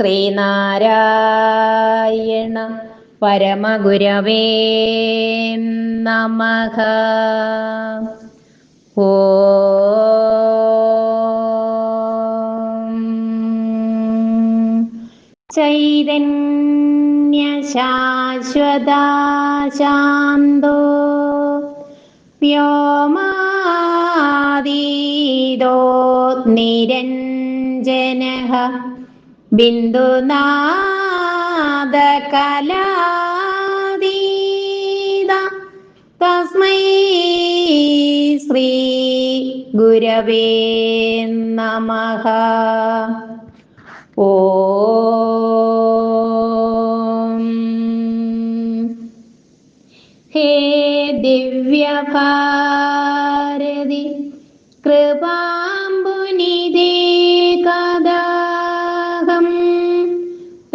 ശ്രീനാരായണ പരമഗുരവേ നമഃ. ഓ. ചൈതന്യശാശ്വതാശാന്തോ വ്യോമാതീതോ വ്യോമാദീതോ നിരഞ്ജനഃ ബിന്ദുനാദകലാദീത തസ്മൈ ശ്രീ ഗുരവേ നമ. ഓ. ഹേ ദിവ്യഭാരതി കൃപാംബുനിധേ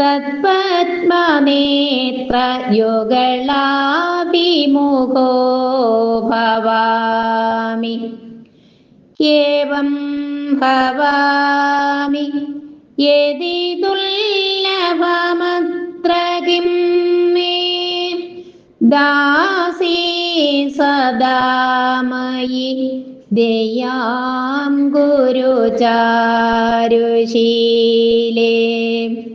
തത്പത്മനേത്ര യുഗളാഭിമുഖോ ഭവാമി. ഏവം ഭവാമി യതി ദുർലഭമത്ര കിം മേ. ദാസി സദാമയി. ദയാം ഗുരുചാരുശീലേ.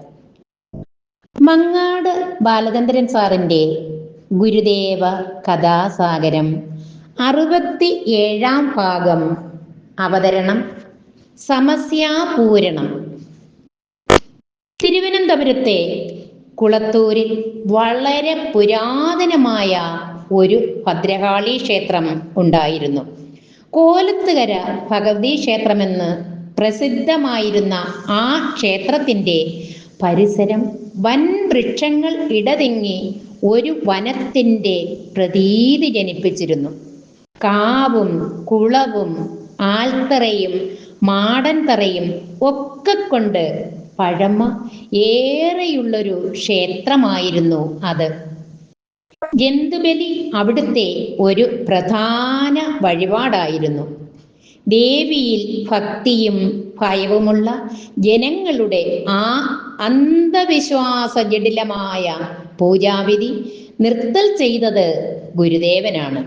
മങ്ങാട് ബാലചന്ദ്രൻ സാറിന്റെ ഗുരുദേവ കഥാസാഗരം അറുപത്തി ഏഴാം ഭാഗം. അവതരണം സമസ്യാപൂരണം. തിരുവനന്തപുരത്തെ കുളത്തൂരിൽ വളരെ പുരാതനമായ ഒരു ഭദ്രകാളി ക്ഷേത്രം ഉണ്ടായിരുന്നു. കോലത്തുകര ഭഗവതി ക്ഷേത്രമെന്ന് പ്രസിദ്ധമായിരുന്ന ആ ക്ഷേത്രത്തിന്റെ പരിസരം വൻ വൃക്ഷങ്ങൾ ഇടതിങ്ങി ഒരു വനത്തിന്റെ പ്രതീതി ജനിപ്പിച്ചിരുന്നു. കാവും കുളവും ആൽത്തറയും മാടൻ തറയും ഒക്കെ കൊണ്ട് പഴമ ഏറെയുള്ളൊരു ക്ഷേത്രമായിരുന്നു അത്. ജന്തുബലി അവിടുത്തെ ഒരു പ്രധാന വഴിപാടായിരുന്നു. ദേവിയിൽ ഭക്തിയും ഭയവുമുള്ള ജനങ്ങളുടെ ആ അന്ധവിശ്വാസ ജടിലമായ പൂജാവിധി നിർത്തൽ ചെയ്തത് ഗുരുദേവനാണ്.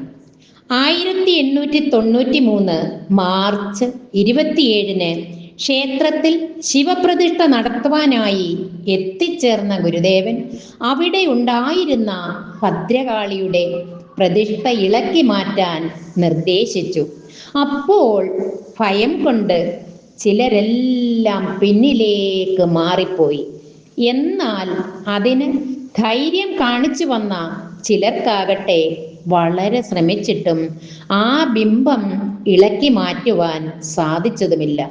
ആയിരത്തി എണ്ണൂറ്റി തൊണ്ണൂറ്റി മൂന്ന് മാർച്ച് ഇരുപത്തിയേഴിന് ക്ഷേത്രത്തിൽ ശിവപ്രതിഷ്ഠ നടത്തുവാനായി എത്തിച്ചേർന്ന ഗുരുദേവൻ അവിടെ ഉണ്ടായിരുന്ന ഭദ്രകാളിയുടെ പ്രതിഷ്ഠ ഇളക്കി മാറ്റാൻ നിർദ്ദേശിച്ചു. അപ്പോൾ ഭയം കൊണ്ട് ചിലരെല്ലാം പിന്നിലേക്ക് മാറിപ്പോയി. എന്നാൽ അതിന് ധൈര്യം കാണിച്ചു വന്ന ചിലർക്കാകട്ടെ വളരെ ശ്രമിച്ചിട്ടും ആ ബിംബം ഇളക്കി മാറ്റുവാൻ സാധിച്ചതുമില്ല.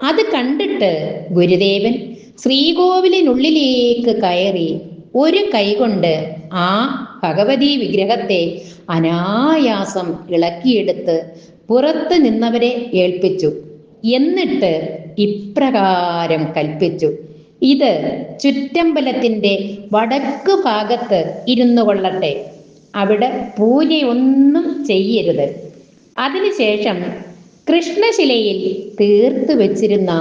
അത് കണ്ടിട്ട് ഗുരുദേവൻ ശ്രീകോവിലിനുള്ളിലേക്ക് കയറി ഒരു കൈകൊണ്ട് ആ ഭഗവതി വിഗ്രഹത്തെ അനായാസം ഇളക്കിയെടുത്ത് പുറത്ത് നിന്നവരെ ഏൽപ്പിച്ചു. എന്നിട്ട് ഇപ്രകാരം കൽപ്പിച്ചു. ഇത് ചുറ്റമ്പലത്തിന്റെ വടക്ക് ഭാഗത്ത് ഇരുന്നു കൊള്ളട്ടെ. അവിടെ പൂജയൊന്നും ചെയ്യരുത്. അതിനുശേഷം കൃഷ്ണശിലയിൽ തീർത്തു വെച്ചിരുന്ന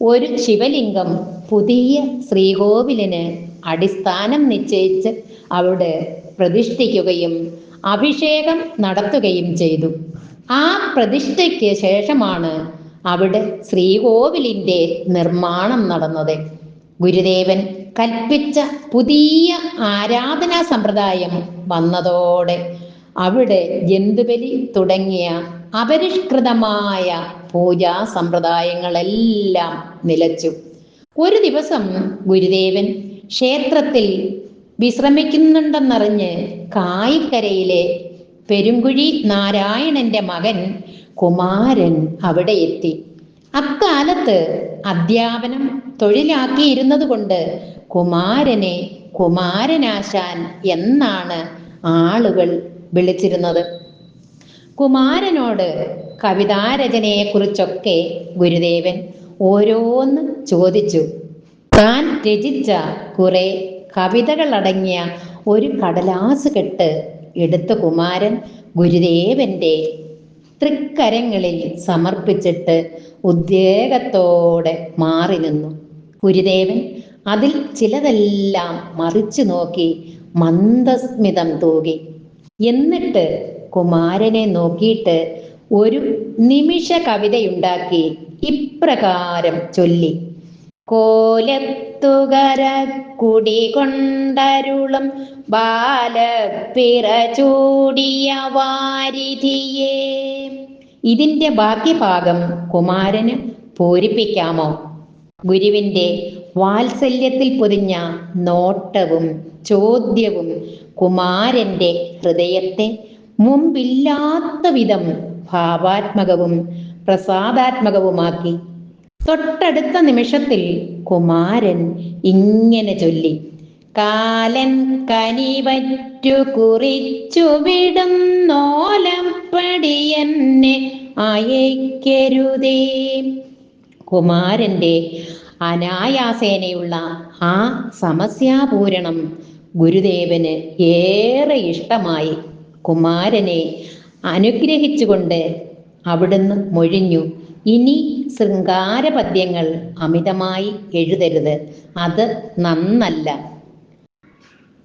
ഒരു ശിവലിംഗം പുതിയ ശ്രീകോവിലിന് അടിസ്ഥാനം നിശ്ചയിച്ച് അവിടെ പ്രതിഷ്ഠിക്കുകയും അഭിഷേകം നടത്തുകയും ചെയ്തു. ആ പ്രതിഷ്ഠയ്ക്ക് ശേഷമാണ് അവിടെ ശ്രീകോവിലിന്റെ നിർമ്മാണം നടന്നത്. ഗുരുദേവൻ കൽപ്പിച്ച പുതിയ ആരാധനാ സമ്പ്രദായം വന്നതോടെ അവിടെ ജന്തുബലി തുടങ്ങിയ അപരിഷ്കൃതമായ പൂജാ സമ്പ്രദായങ്ങളെല്ലാം നിലച്ചു. ഒരു ദിവസം ഗുരുദേവൻ ക്ഷേത്രത്തിൽ വിശ്രമിക്കുന്നുണ്ടെന്നറിഞ്ഞ് കായിക്കരയിലെ പെരുങ്കുഴി നാരായണന്റെ മകൻ കുമാരൻ അവിടെ എത്തി. അക്കാലത്ത് അധ്യാപനം തൊഴിലാക്കിയിരുന്നത് കൊണ്ട് കുമാരനെ കുമാരനാശാൻ എന്നാണ് ആളുകൾ വിളിച്ചിരുന്നത്. കുമാരനോട് കവിതാരചനയെക്കുറിച്ചൊക്കെ ഗുരുദേവൻ ഓരോന്ന് ചോദിച്ചു. താൻ രചിച്ച കുറെ കവിതകളടങ്ങിയ ഒരു കടലാസ് കെട്ട് എടുത്ത കുമാരൻ ഗുരുദേവന്റെ തൃക്കരങ്ങളിൽ സമർപ്പിച്ചിട്ട് ഉദ്വേഗത്തോടെ മാറി നിന്നു. ഗുരുദേവൻ അതിൽ ചിലതെല്ലാം മറിച്ചു നോക്കി മന്ദസ്മിതം തൂകി. എന്നിട്ട് കുമാരനെ നോക്കിയിട്ട് ഒരു നിമിഷ കവിതയുണ്ടാക്കി ഇപ്രകാരം ചൊല്ലി. കോലത്തുകര കുടികൊണ്ടരുളും ബാലപ്പിറ ചൂടിയ വാരിധിയേ ഇതിന്റെ ബാക്കി ഭാഗം കുമാരന് പൂരിപ്പിക്കാമോ? ഗുരുവിന്റെ വാത്സല്യത്തിൽ പൊതിഞ്ഞ നോട്ടവും ചോദ്യവും കുമാരന്റെ ഹൃദയത്തെ മുമ്പില്ലാത്ത വിധം ഭാവാത്മകവും പ്രസാദാത്മകവുമാക്കി. തൊട്ടടുത്ത നിമിഷത്തിൽ കുമാരൻ ഇങ്ങനെ ചൊല്ലി കാലൻ കനിവറ്റു കുറിച്ചു വിടും നോലപ്പടിയെന്നെ അയക്കരുതേ കുമാരന്റെ അനായാസേനയുള്ള ആ സമസ്യാപൂരണം ഗുരുദേവന് ഏറെ ഇഷ്ടമായി. കുമാരനെ അനുഗ്രഹിച്ചുകൊണ്ട് അവിടുന്ന് മൊഴിഞ്ഞു. ഇനി ശൃംഗാര പദ്യങ്ങൾ അമിതമായി എഴുതരുത്. അത് നന്നല്ല.